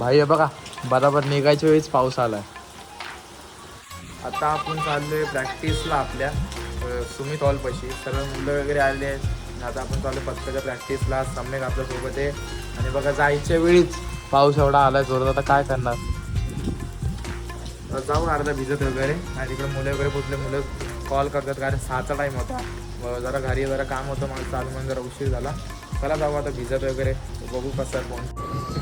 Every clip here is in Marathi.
भाई बघा बराबर निघायच्या वेळीच पाऊस आलाय. आता आपण चाललोय प्रॅक्टिसला आपल्या सुमित हॉलपाशी सर्व मुलं वगैरे आले आहेत. आता आपण चालू पत्काच्या प्रॅक्टिसला सम्यक आपल्यासोबत आहे. आणि बघा जायच्या वेळीच पाऊस एवढा आलाय. जोरात आता काय करणार? तर जाऊ अर्धा भिजत वगैरे. आणि तिकडे मुलं वगैरे कुठले मुलं कॉल करतात. कारण सहाचा टाईम होता. जरा घरी जरा काम होतं. मला चालू म्हणून जरा उशीर झाला. चला जाऊ आता भिजत वगैरे. बघू कसं आहे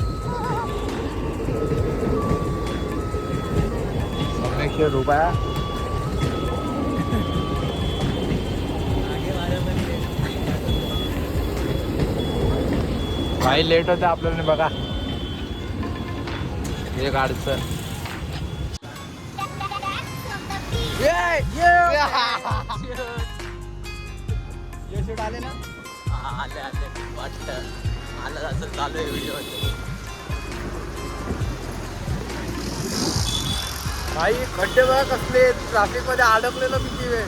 एकशे रुपया। काही लेट होतं आपल्याला बघा. एक अडचण. आले ना? आले आले. वाटतं. आलं असं चालू आहे व्हिडिओ भाई खड्डे बघा कसले. ट्रॅफिकमध्ये अडकलेलो किती वेळ.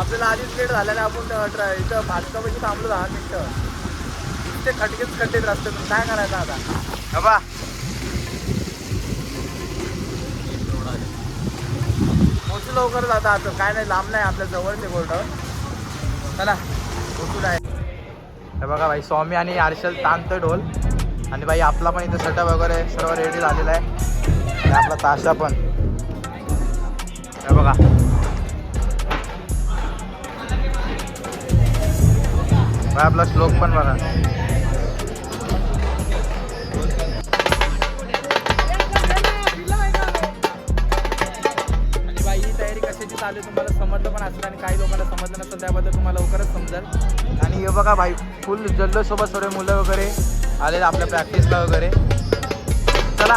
आपल्याला आधीच लेट झाला ना आपण इथं भाजकापाशी थांबलो दहा मिनिटं. ते खटकेच खड्डे रस्त्यातून. काय करायचं आता? बाबा. पोचू लवकर जाता आता. काय नाही लांब नाही आपल्या जवळचे गोल्ड चला पोचू आहे. हे बघा भाई स्वामी आणि आरशल ताणतोय ढोल आणि भाई आपला पण इथे सेटअप वगैरे सर्व रेडी झालेला आहे. आणि आपला ताशा पण. बघा. आपला श्लोक पण बघा. आणि बाई ही तयारी कशाची चालू आहे तुम्हाला समजलं पण असेल आणि काही लोकांना समजलं नसेल त्याबद्दल तुम्हाला लवकरच समजेल. आणि हे बघा भाई फुल जल्लोषसोबत सर्व मुलं वगैरे आले आपल्या प्रॅक्टिसला वगैरे. चला.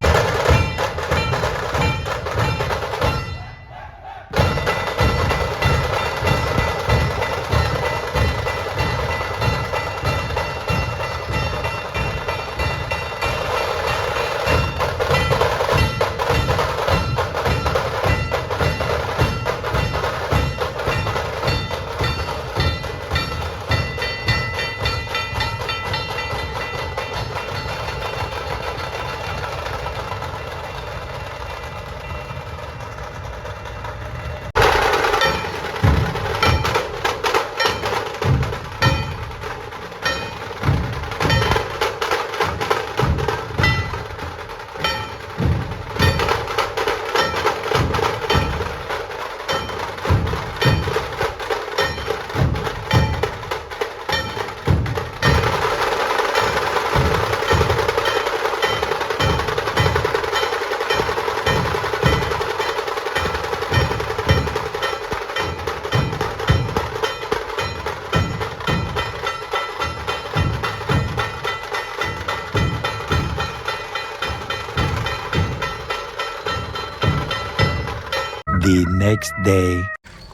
Next day.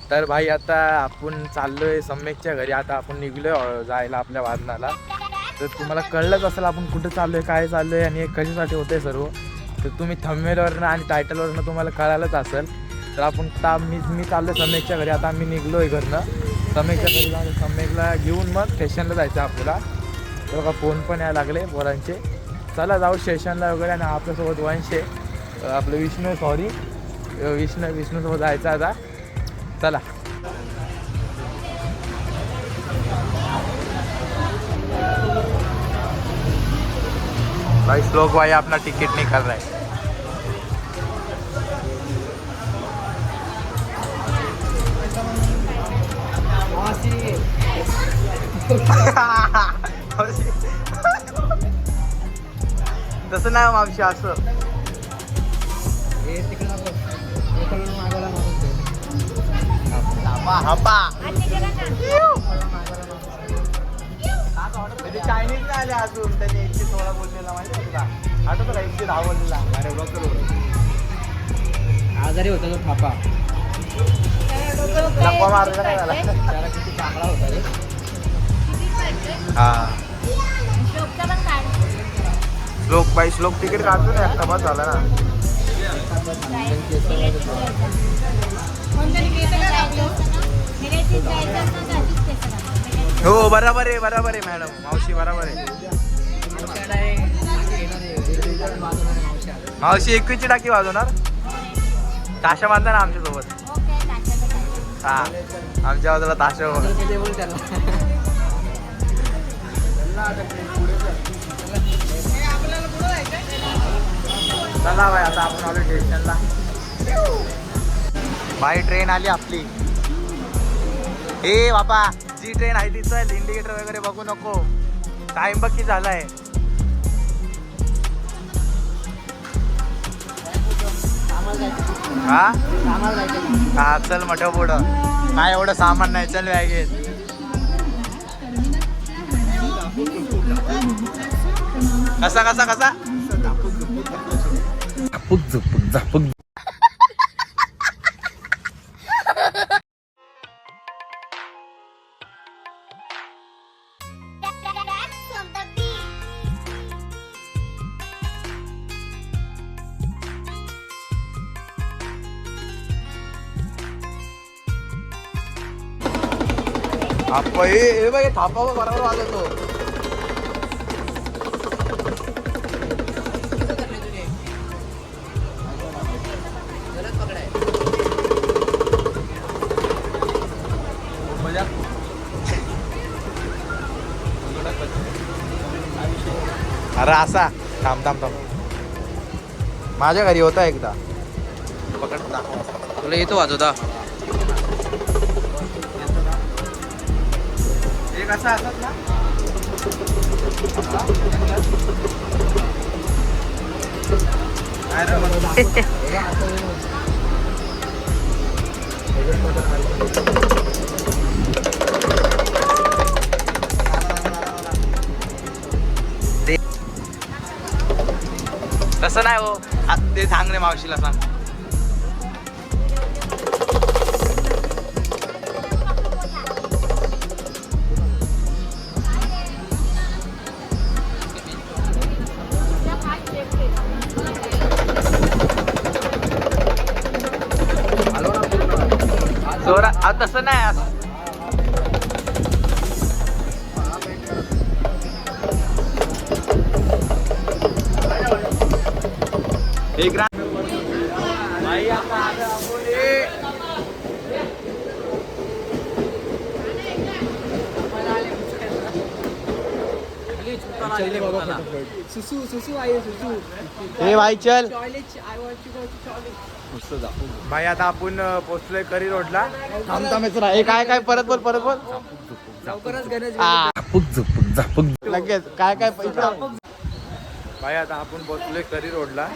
तर भाई आता आपण चाललोय सम्यकच्या घरी. आता आपण निघलोय जायला आपल्या वादनाला तर तुम्हाला कळलंच असेल आपण कुठं चाललोय काय चाललोय आणि हे कशासाठी होते सर्व. तर तुम्ही थंबेलवरनं आणि टायटलवरनं तुम्हाला कळालंच असेल. तर आपण ता मी मी चाललोय सम्यकच्या घरी. आता आम्ही निघलोय घरनं. सम्यकच्या घरी जाऊन सम्यकला घेऊन मग स्टेशनला जायचं आपल्याला. तर बघा फोन पण यायला लागले पोरांचे. चला जाऊ स्टेशनला वगैरे आणि आपल्यासोबत वंशे. आहे आपलं विष्णू सॉरी विष्णू विष्णूसोबत जायचं आता. चला. भाई श्लोक भाई अपना टिकट नहीं कर तस तसं नाही हो मावशी असं. हपा म्हणजे चायनीज नाही आले अजून त्याने एकशे सोळा बोललेला माहिती तुला आठवतं का एकशे दहा बोललेला अरे आजारी होता तो थापा मारला झाला किती चांगला होता रे हा श्लोक बाई श्लोक तिकीट काढतो ना एकटा बस झाला ना. कोणतरी हो बरोबर आहे बरोबर आहे मॅडम. मावशी बरोबर आहे. मावशी एकवीसची टाकी वाजवणार? ताशा बांधा ना आमच्यासोबत हा आमच्या बाजूला ताशा चला बाय आता आपण आलो स्टेशनला बाय ट्रेन आली आपली. ए बाबा जी ट्रेन आहे ती चल इंडिकेटर वगैरे बघू नको. टाइम बघ की झालाय. हा? हा चल मोठं पुढं. काय एवढं सामान नाही चल बॅगेत. कसा कसा कसा? झापूक झुपूक झापूक हे हे बघ थापा बरोबर वाजवतो. अरे असा थांब थांब थांब. माझ्या घरी होता एकदा. पकड तुला येतो वाजवता. एक असा असत ना तसं नाही हो. ते सांग रे मावशीला सांग. जोरा आ, तसं सुसू सुसू आहे सुसू. हे भाई चल. Toilet I want to go to toilet भाई आता आपण पोहोचलोय करी रोडला. थांब थांब येतो ना. हे काय काय? परत बोल परत बोल. लवकरच गणेश लगेच. काय काय? भाई आता आपण पोहोचलोय करी रोडला.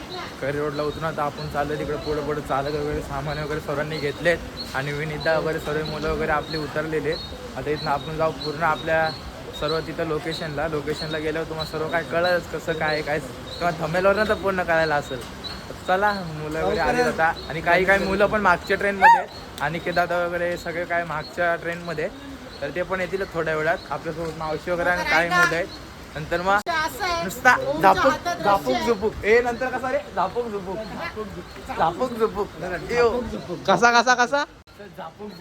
करी रोडला उतरून आता आपण चाललोय तिकडे पुढे पुढे चालत वगैरे सामान वगैरे सर्वांनी घेतलेत. आणि विनिता वगैरे सर्व मुलं वगैरे आपली उतरलेले. आता इथनं आपण जाऊ पूर्ण आपल्या सर्व तिथं लोकेशनला लोकेशनला गेल्यावर तुम्हाला सर्व काय कळलंच कसं काय काय किंवा थमेलवर तर पूर्ण कळायला असेल. चला मुलं वगैरे आले आता. आणि काही काही मुलं पण मागच्या ट्रेनमध्ये आणि केदादा वगैरे सगळे काय मागच्या ट्रेनमध्ये तर ते पण येतील थोड्या वेळात. आपल्यासोबत मावशी वगैरे आणि काही मुलं आहेत. नंतर मग नुसता झापूक झापूक झुपूक. ए नंतर कसा रे? झापूक झुपूक. झापूक झुपूक. एव. कसा कसा कसा? झुपूक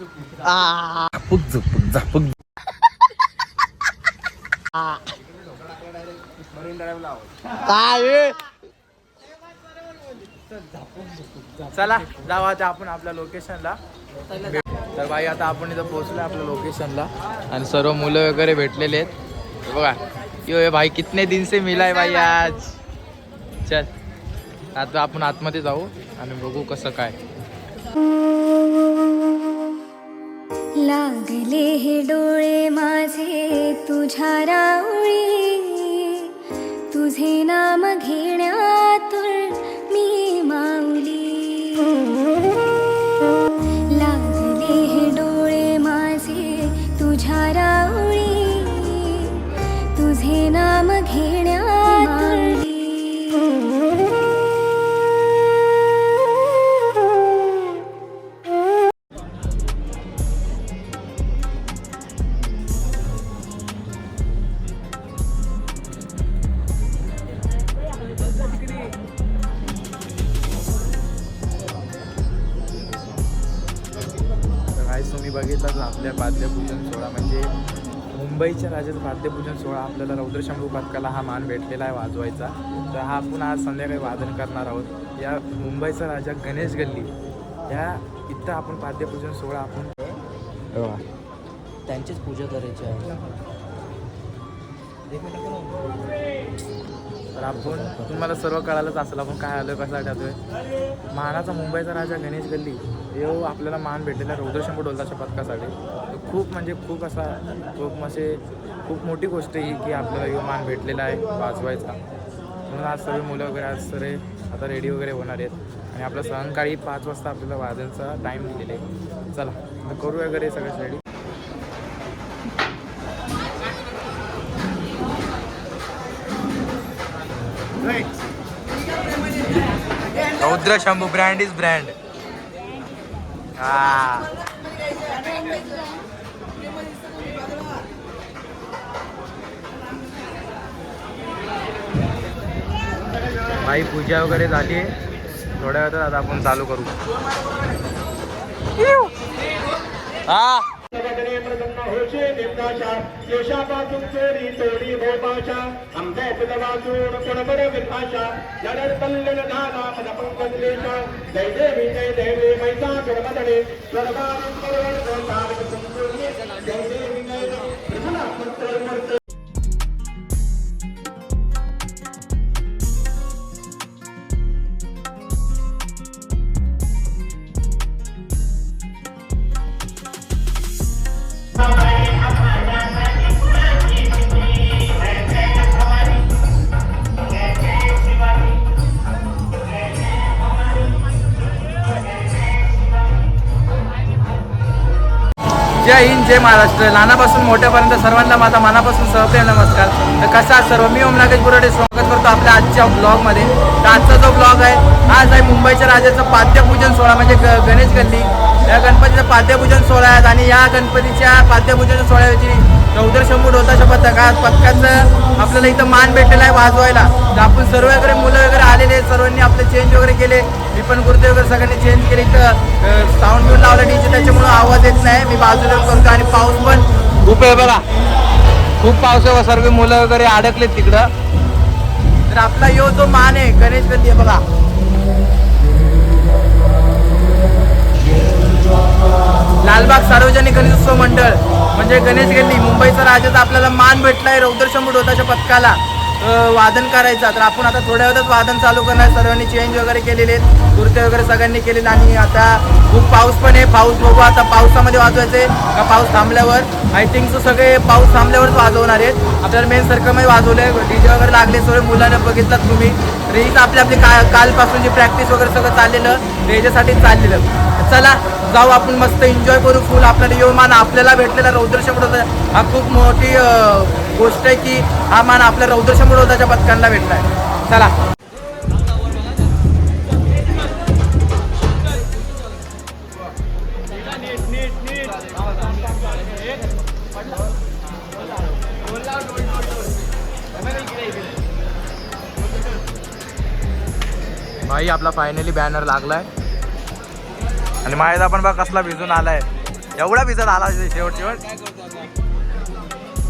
झापूक झुपूक झापूक काय? चला जाऊ आता आपण आपल्या लोकेशनला तर भाई आता आपण इथं पोहोचलो आपल्या लोकेशनला आणि सर्व मुलं वगैरे भेटलेले आहेत. हे बघा. यो हे भाई कितने दिन से मिला है भाई आज? चल आता आपण आतमध्ये जाऊ आणि बघू कसं काय. लागले हे डोळे माझे तुझ्या रावळी. तुझे नाम तर काही तुम्ही बघितलं आपल्या बादल्या पूजन सोहळा म्हणजे मुंबईच्या राजाचं वाद्यपूजन सोहळा आपल्याला रौद्रशंभू पथकाला हा मान भेटलेला आहे वाजवायचा. तर हा आपण आज संध्याकाळी वादन करणार आहोत. या मुंबईचा राजा गणेश गल्ली या इथं आपण वाद्यपूजन सोहळा आपण हो. त्यांचीच पूजा करायची आहे. तर आपण तुम्हाला सर्व कळालंच असेल आपण काय आलो कसा आठवतोय मानाचा मुंबईचा राजा गणेश गल्ली यो आपल्याला मान भेटलेला रौद्रशंभू डोलताच्या पथकासाठी. तर खूप म्हणजे खूप असा खूप म्हणजे खूप मोठी गोष्ट ही की आपल्याला यो मान भेटलेला आहे वाजवायचा. म्हणून आज सर्व मुलं वगैरे आज सर्व आता रेडी वगैरे होणार आहेत. आणि आपलं सायंकाळी पाच वाजता आपल्याला वादनचा टाईम दिलेला आहे. चला तर करू वगैरे सगळं रेडी रौद्र शंभू ब्रँड इज ब्रँड हा भाई पूजा वगैरे झाली. आहे थोड्या वेळात आता आपण चालू करू. हा केशापासून चोरी चोरी भोपाशा आमच्या तुला वाचून कोणकडे विभाषा जडर कल्याण धाला पद पंकजलेशा जय देवी जय देवी मैसा गुणमदणे स्वर्गात जय देवी जय देवी. जय महाराष्ट्र. लहानापासून मोठ्यापर्यंत सर्वांना माझा मनापासून सहप्रिय नमस्कार. तर कसा आहात सर्व? मी ओम नागेश बुराडे. स्वागत करतो आपल्या आजच्या ब्लॉगमध्ये. तर आजचा जो ब्लॉग आहे आज आहे मुंबईच्या राजाचं पाद्यपूजन सोहळा म्हणजे ग गणेश गल्ली. या गणपतीचं पाद्यपूजन सोहळा आहे. आणि या गणपतीच्या पाद्यपूजन सोहळ्याची चौधर शंभू डोताच्या पथकात पथकाचं आपल्याला इथं मान भेटलेला आहे वाजवायला. तर आपण सर्व वगैरे मुलं वगैरे आलेले सर्वांनी आपले चेंज वगैरे केले. मी पण कुर्ते वगैरे सगळ्यांनी चेंज केले. इथं साऊंड घेऊन लावला डीजे त्याच्यामुळे आवाज येत नाही. मी बाजूला करतो आणि पाऊस पण. खूप आहे बघा. खूप पाऊस आहे सर्व मुलं वगैरे अडकलेत तिकडं. तर आपला यो जो मान आहे गणेश गल्ली आहे बघा. लालबाग सार्वजनिक गणेशोत्सव मंडळ म्हणजे गणेश गल्ली मुंबईचा राजाचा आपल्याला मान भेटलाय. रौद्रशंभू डोताच्या पथकाला. वादन करायचा. तर आपण आता थोड्या वेळातच वादन चालू करणार. सर्वांनी चेंज वगैरे केलेले आहेत. कुर्ते वगैरे सगळ्यांनी केलेले आणि आता खूप पाऊस पण आहे. पाऊस बघू आता पावसामध्ये वाजवायचे का पाऊस थांबल्यावर? आय थिंक सगळे पाऊस थांबल्यावरच वाजवणार आहेत. आपल्याला मेन सर्कलमध्ये वाजवले डीजे वगैरे लागले सगळे मुलांना बघितलात तुम्ही. तर हीच आपली आपली का कालपासून जी प्रॅक्टिस वगैरे सगळं चाललेलं रेजेसाठी चाललेलं. चला जाऊ आपण मस्त एन्जॉय करू फुल आपल्याला यो मान आपल्याला भेटलेला रौद्रशंभू होता. हा खूप मोठी गोष्ट आहे की हा मान आपल्या रौद्रशंभू होताच्या पथकांना भेटलाय. चला. भाई आपला फायनली बॅनर लागलाय. आणि माझ्या पण बघ कसला भिजून आलाय. एवढा भिजत आला शेवट शेवट.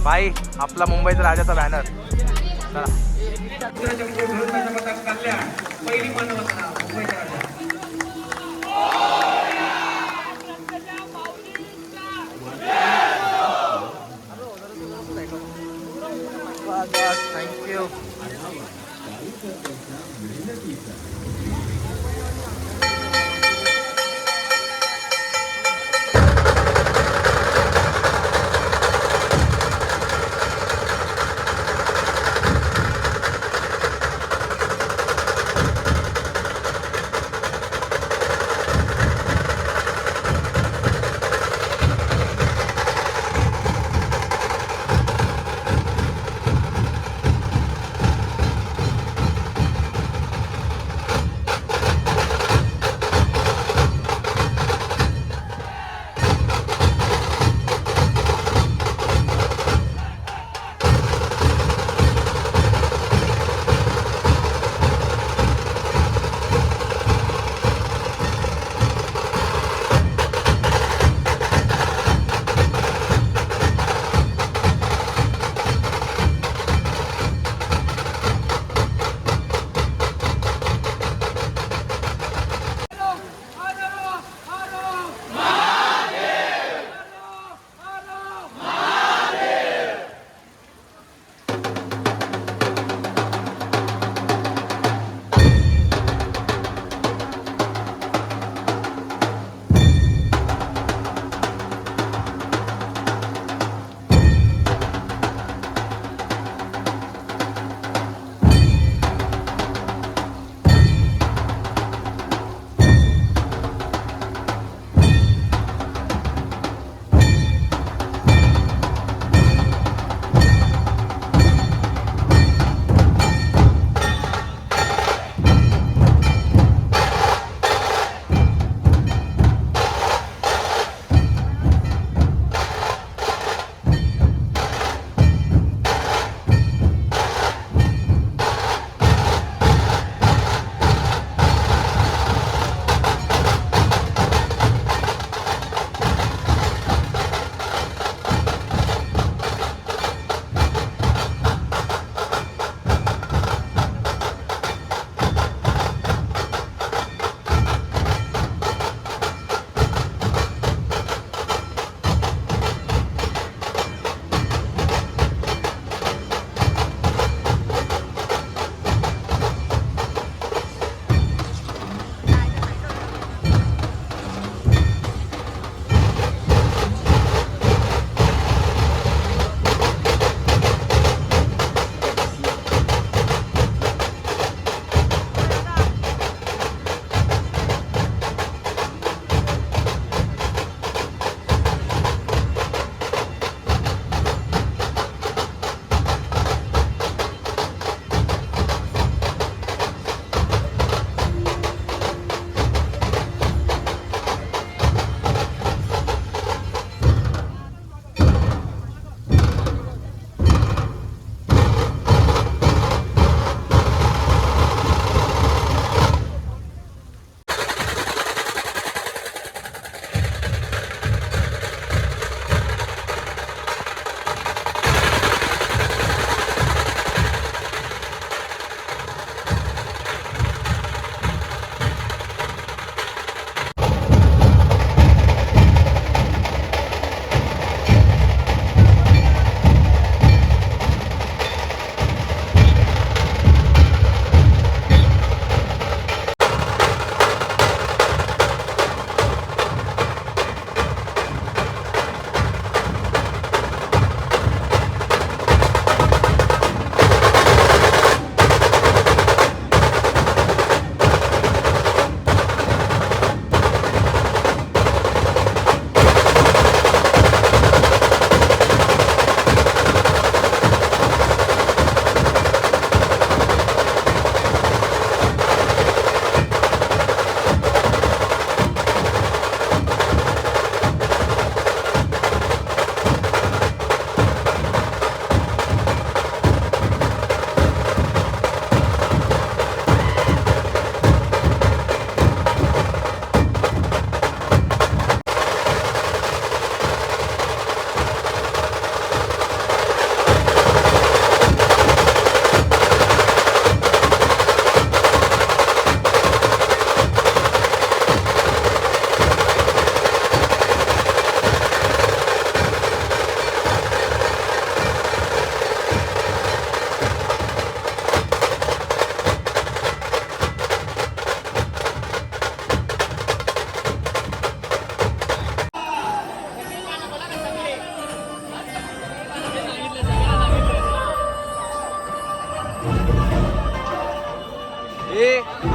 भाई आपला मुंबईचा राजाचा बॅनर चला.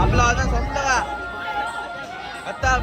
आपला आता संपलं का आता